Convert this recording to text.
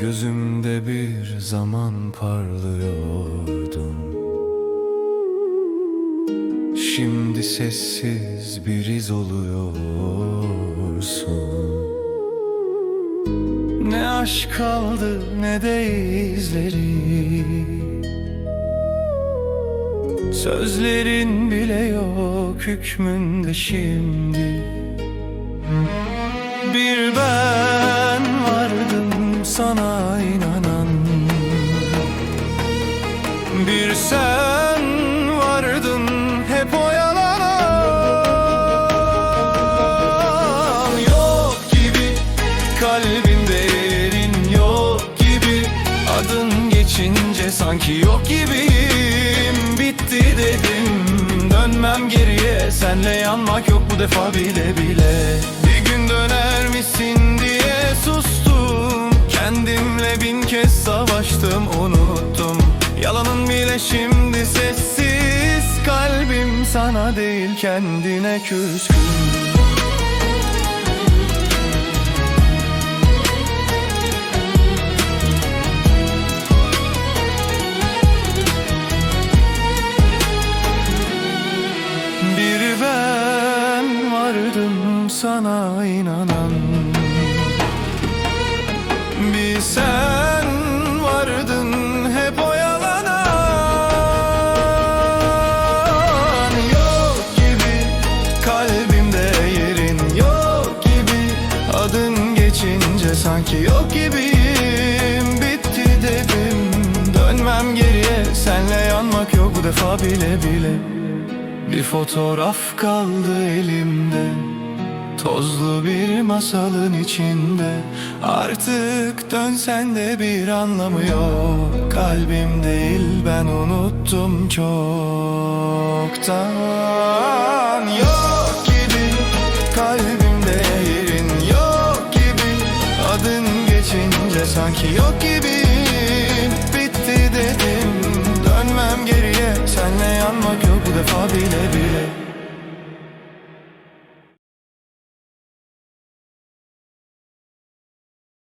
Gözümde bir zaman parlıyordun Şimdi sessiz bir iz oluyorsun. Ne aşk kaldı ne de izleri. Sözlerin bile yok hükmünde şimdi kalbinde yerin yok gibi. Adın geçince sanki yok gibiyim. Bitti dedim dönmem geriye. Senle yanmak yok bu defa bile bile. Bir gün döner misin diye sustum. Kendimle bin kez savaştım unuttum. Yalanın bile şimdi sessiz. Kalbim sana değil kendine küskün ben vardım sana inanan. Bir sen vardın hep oyalanan. Yok gibi kalbimde yerin yok gibi Adın geçince sanki yok gibiyim. Bitti dedim dönmem geriye. Senle yanmak yok bu defa bile bile bir fotoğraf kaldı elimde Tozlu bir masalın içinde. Artık dönsen de bir anlamı yok. Kalbim değil ben unuttum çoktan. Yok gibi kalbimde yerin yok gibi. Adın geçince sanki yok gibiyim